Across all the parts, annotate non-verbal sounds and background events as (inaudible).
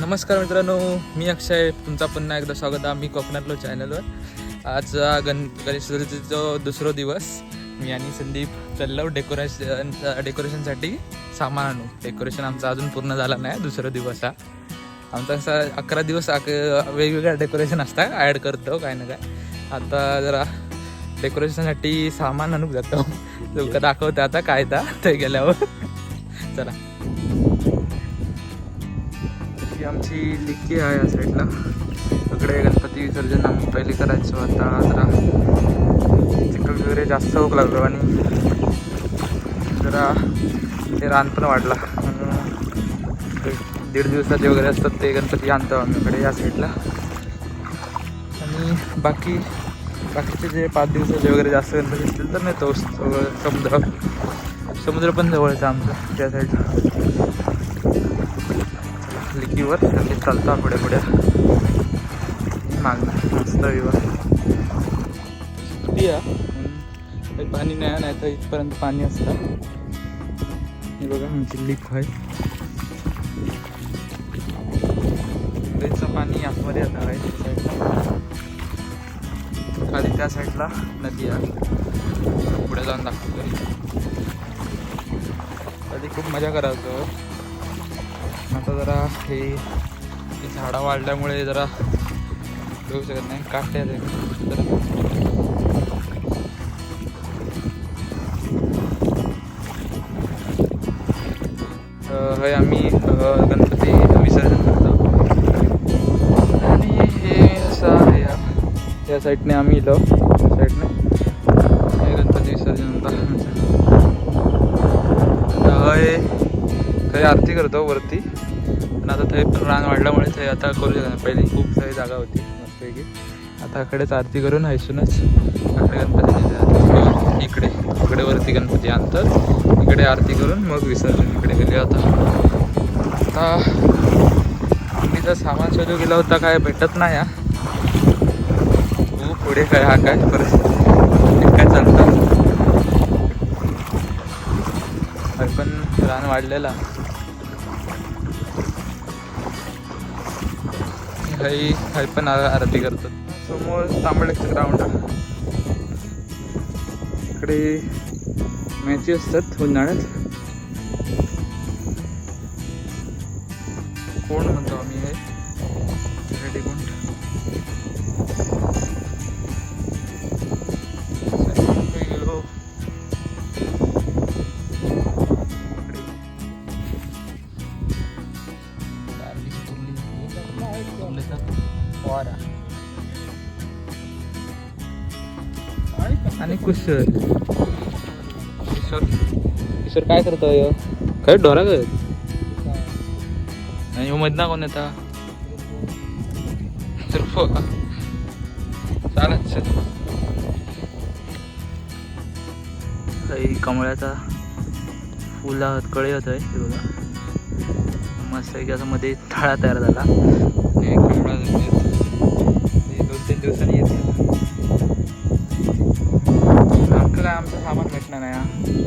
नमस्कार मित्रांनो मी अक्षय. तुमचा पुन्हा एकदा स्वागत आहे मी कोकणातलो चॅनलवर. आज गण गणेश चतुर्थीचा दुसरा दिवस. मी आणि संदीप चाललो डेकोरेशन डेकोरेशनसाठी सामान आणू. डेकोरेशन आमचं अजून पूर्ण झालं नाही दुसरा दिवस हा आमचा असा अकरा दिवस अक वेगवेगळ्या डेकोरेशन असतात ॲड करतो काय ना काय. आता जरा डेकोरेशनसाठी सामान आणूक जातो लोक दाखवते आता काय ता ते गेल्यावर. चला. ही आमची लिक्की आहे या साईडला. इकडे गणपती विसर्जन आम्ही पहिले करायचो आता. जरा चिखल वगैरे जास्त होक लागलो आणि जरा ते रान पण वाढला. दीड दिवसाचे वगैरे असतात ते गणपती आणतो आम्ही इकडे या साईडला. आणि बाकी बाकीचे जे पाच दिवसाचे वगैरे जास्त गणपती असतील तर नाही तो समुद्र समुद्र पण जवळचा आमचं त्या साईडला. लिकीवर त्यांनी चालता पुढे पुढे. मागणार मस्त विवाह आहे. काही पाणी नाही नाही तर इथपर्यंत पाणी असतं. हे बघा आमची लीक आहे नदीचं पाणी आतमध्ये येणार आहे त्या साईडला खाली त्या साईडला नदी आहे. पुढे जाऊन दाखवतो. आधी खूप मजा करायचो. आता जरा हे झाडं वाढल्यामुळे जरा घेऊ शकत नाही. काट्या जरा हे आम्ही गणपती विसर्जन करतो. आणि हे असं आहे या- साईडने आम्ही इलो. या साईडने. हे गणपती विसर्जन होतं हय हे आरती करतो वरती. पण आता थंय पण रान वाढल्यामुळे थंय आता करू शकत नाही. पहिली खूप सारी जागा होती मस्तपैकी आता इकडेच आरती करून हायसूनच इकडे गणपती इकडे इकडे वरती गणपती आणतात. इकडे आरती करून मग विसर्जन इकडे गेले आता. आता आम्ही जर सामान शोधू गेला होता काय भेटत नाही हा. खूप पुढे काय हा काय परत काय चालतं? पण रान वाढलेला. हाई हाय पण आरती करतात. समोर तांबड्याचं ग्राउंड इकडे मॅची असतात उन्हाळ्यात. कुशल. किशोर. किशोर काय करतोय काय डोरा कर आणि मधना कोण येता तर चालत चल. काही कमळाचा फुला कळे होत आहे हे बघा. मस्त आहे की असं मध्ये तळा तयार झाला. हे दोन तीन दिवसांनी येते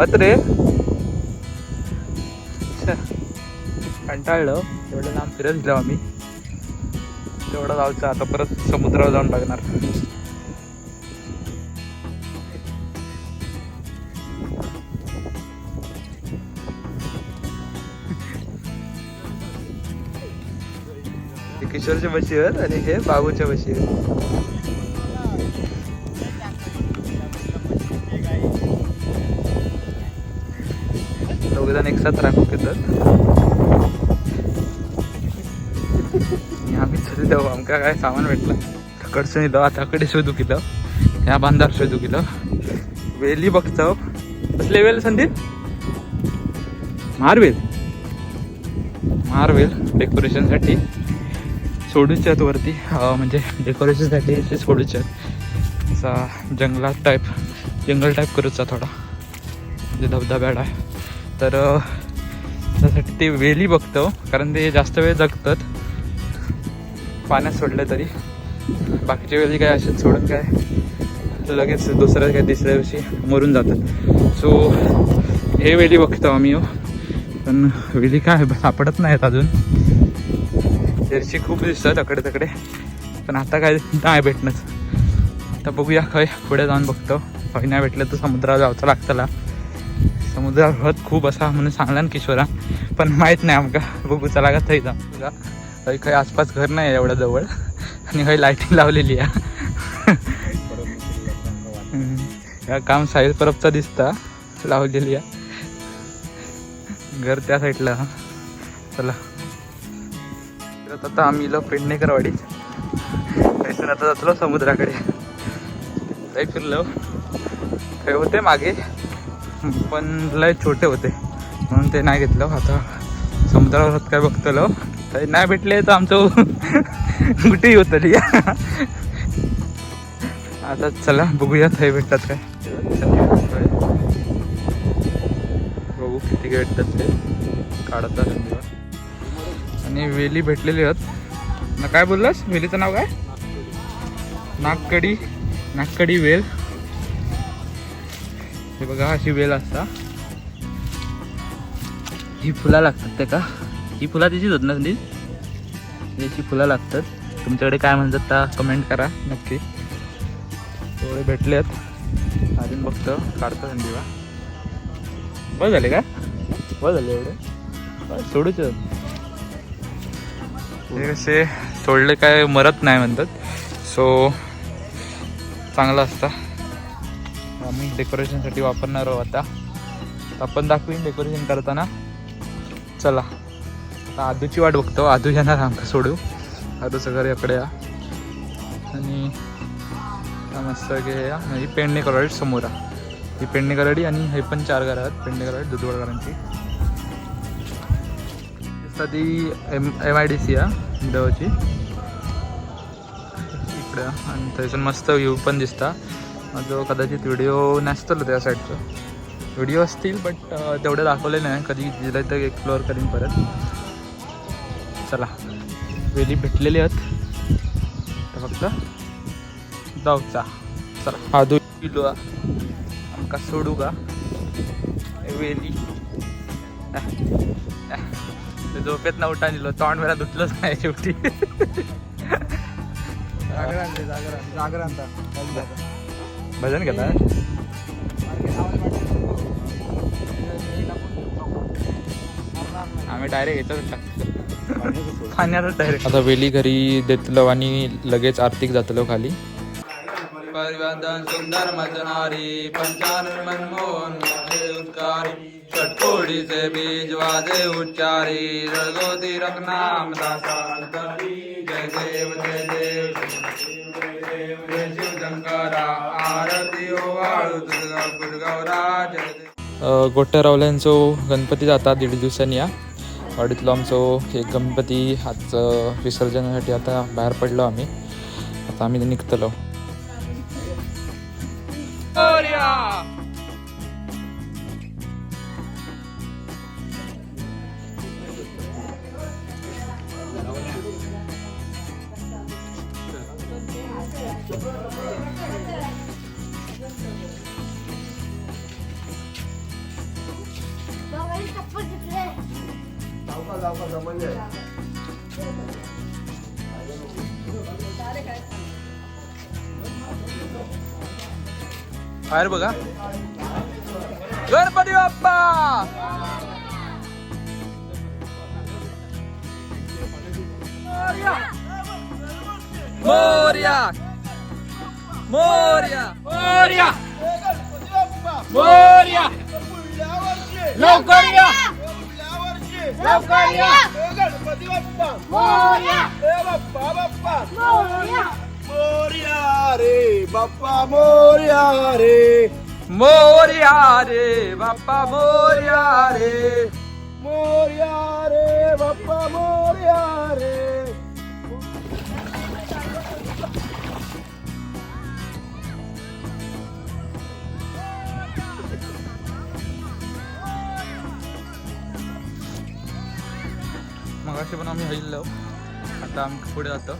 रे कंटाळलं. तेवढं लांब फिरत जाऊ आम्ही. तेवढं जाऊचं आता परत समुद्रावर जाऊन लागणार किशोरच्या बशीवर आणि हे बाबूच्या बशीवर. लक्षात राखू की तर. आम्ही चल जाऊ आमका काय सामान भेटलं? कडसून इथं आता कडे शोधू केलं ह्या बांधार शोधू केलं वेली बघतो. कसले वेल संदीप? मारवेल. मारवेल डेकोरेशनसाठी सोडूचे आहेत वरती. म्हणजे डेकोरेशनसाठी असे सोडूचे आहेत असा जंगलात टाईप जंगल टाईप करूचा थोडा. म्हणजे धबधब्याड आहे तर ते वेली बघतो कारण ते जास्त वेळ जगतात. पाण्यात सोडलं तरी. बाकीचे वेली काय असेल सोडून काय? लगेच दुसऱ्या काय तिसऱ्या दिवशी मरून जातात. सो हे वेली बघतो आम्ही हो. पण वेली काय सापडत नाहीत अजून. जर्सी खूप दिसतात तकडे तकडे पण आता काय नाही भेटणंच आता बघूया खय पुढे जाऊन बघतो. खय नाही भेटलं तर समुद्रावर जावचं लागतला समुद्रावर खूप असा म्हणून सांगला ना किशोरा। पण माहीत नाही आमका बघू चला का थंय जा बघा खय आसपास घर नाही आहे एवढ्या जवळ. आणि काही लाईटिंग लावलेली आहे. या काम साहिल परबचा दिसता लावलेली आहे. घर त्या साईडला चला. आता आम्ही इलो पेडणेकरवाडी. थंयसून आता जातलो समुद्राकडे. लय फिरलो. काही होते मागे? पण लय छोटे होते. म्हणून ते नाही घेतलं. आता समुद्रावर काय बघतलो. तर नाही भेटले तर आमचं (laughs) कुठेही होतं आता चला बघूया थंय भेटतात काय. बघू किती भेटतात ते. काढतात संधीवर आणि वेली भेटलेली आहेत. ना काय बोललास? वेलीचं नाव काय? नागकडी. नागकडी वेल. हे बघा अशी वेल असता ही फुला लागतात ते का? ही फुला तिचीच होत ना संधी याची फुलं लागतात. तुमच्याकडे काय म्हणतात त्या कमेंट करा नक्की. एवढे भेटलेत. अजून बघतो काढतो संधीवा बरं झाले का? बरं झाले एवढे? सोडूच हे कसे सोडले काय मरत नाही म्हणतात. सो चांगलं असतं. आम्ही डेकोरेशनसाठी वापरणार आहोत आता. आपण दाखवीन डेकोरेशन करताना. चला. आता आदूची वाट बघतो. आदू येणार आमका सोडू. आदूचं घर याकडे या. आणि मस्त घे या. ही पेंडणे कराडी समोर. ही पेंडणे कराडी आणि हे पण चार घर आहेत. पेंडणे कराडी दुधवडकरांची. दिसता ती M M I D C आहे देवाची इकडं. आणि थंयसून मस्त व्ह्यू पण दिसता. जो कदाचित व्हिडिओ नसतलो त्या साईडचं व्हिडिओ असतील बट तेवढे दाखवले नाही. कधी दिलं तर एक्सप्लोअर करीन परत. चला. वेली भेटलेली आहेत. तर फक्त जाऊचा. चला. हा दो किलो आमका सोडू का? वेली. झोपेत ना उठा निलो तोंड वेळा धुतलंच नाही शेवटी. (laughs) भजन केला आम्ही डायरेक्ट याच्यात टाकतो खाण्यातच डायरेक्ट आता वेली घरी देतलो आणि लगेच आर्थिक जातलो खाली परिवर्तन सुंदर मजनारी पंचानन मनमोहन उत्कारी चटकोडीचे बीज वाजे उच्चारी रघोती रखनाम जय देव जय देव जय शिव शंकरा आरती गणपती जाता दीड दिवसांनी या वाडीतलो आमचो एक गणपती आज विसर्जनासाठी आता बाहेर पडलो आम्ही. आता आम्ही निघतलो. बाहेर बघा. गणपती बाप्पा! मोर्या! मोर्या! मोर्या! मोर्या! लवकर या! लवकर या! मोरया मोरया मोर्या रे बाप्पा मोर्या रे मोर्या रे बाप्पा मोर्या रे मोर्या रे बाप्पा मोर्या रे मग असे पण आम्ही हल्लो आता आम्ही पुढे जातो.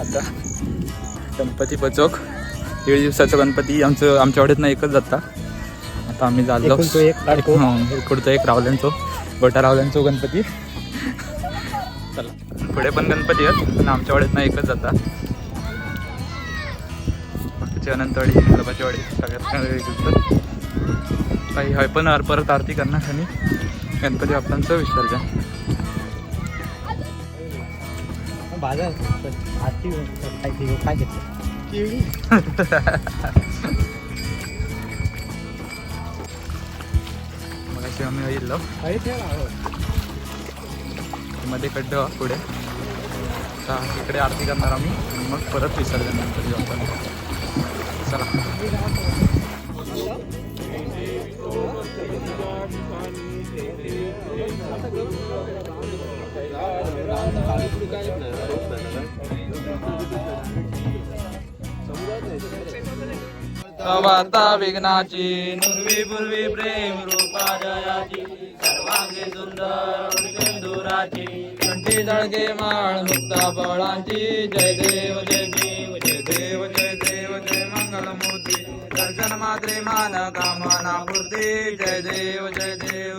आता गणपती बचोक. दीड दिवसाचा गणपती आमचं आमच्या वाड्यात एकच जाता. आता आम्ही जातो एकूण तो एक लाडको. इकडचं एक रावल्यांचो. गोटा रावल्यांचो गणपती. चला. पुढे पण गणपती आहेत पण आमच्या वाडीत ना एकच जाता. बाकीची अनंतवाडी गणपती वाडी सगळ्यात काही हय पण आर- परत आरती करणार आणि गणपती बाप्पांचं विसर्जन बाजार काय घेतलं? आम्ही मध्ये खड्डे पुढे. आता इकडे आरती करणार आम्ही. मग परत विसर्जन गणपती बाप्पांचं चला. वार्ता विघ्नाची नुर्वी पूर्वी प्रेम रूपा जयाची सर्वांगी सुंदर दुराची कंठी जळगे माळ मुक्ता बळांची. जय देव जय देव जय देव जय देव जय मंगलमूर्ती. दर्शन मात्रे मान कामना पूर्ती जय देव जय देव.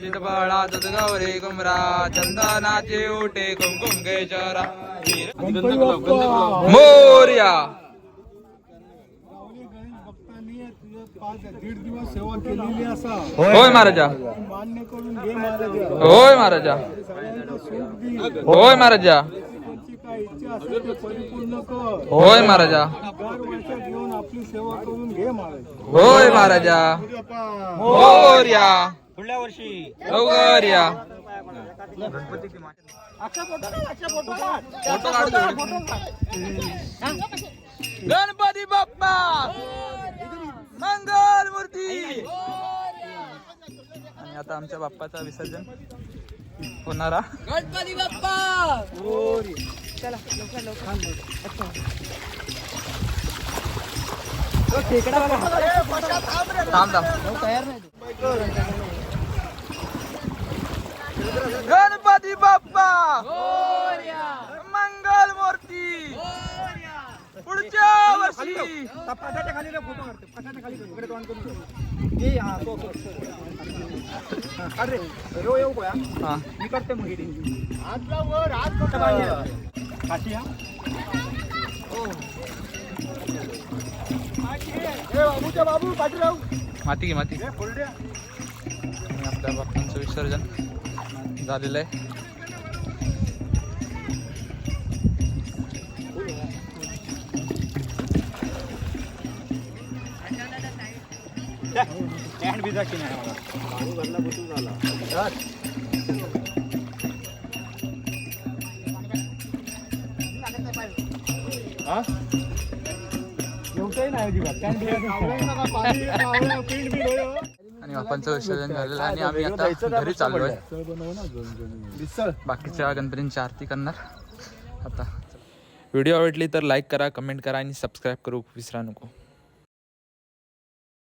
चित फळा गौरी कुमरा चंदनाचे उठे कुमकुम केशरा मोर्या. होय महाराजा महाराज. होय महाराजा. होय महाराजा. इच्छा असेल ते परिपूर्ण कर होय महाराजा. दर वर्षात येऊन आपली सेवा करून घे महाराज होय महाराजा. मोर्या. पुढल्या वर्षी लवकर या गणपती बाप्पा. मंगल मूर्ती आणि आता आमच्या बाप्पाचा विसर्जन. होणारा. गणपती बाप्पा! थांब थांब. गणपती बाप्पा! मंगल मूर्ती पुढच्या वर्षी. खाली फोटो पटाच्या खाली हा मी करते मग बाबू पाठीराव माती घे माती। आपल्या बाप्पांचं विसर्जन झालेलं आहे. स्टँड बिजा की नाही मला एवढंही नाही अजिबात स्टँड बी आणि बापांचं विसर्जन झालेलं आणि आम्ही आता घरी चाललो आहे बाकीच्या गणपतींची आरती करणार. आता. व्हिडिओ आवडली तर लाईक करा कमेंट करा आणि सबस्क्राईब करू विसरा नको.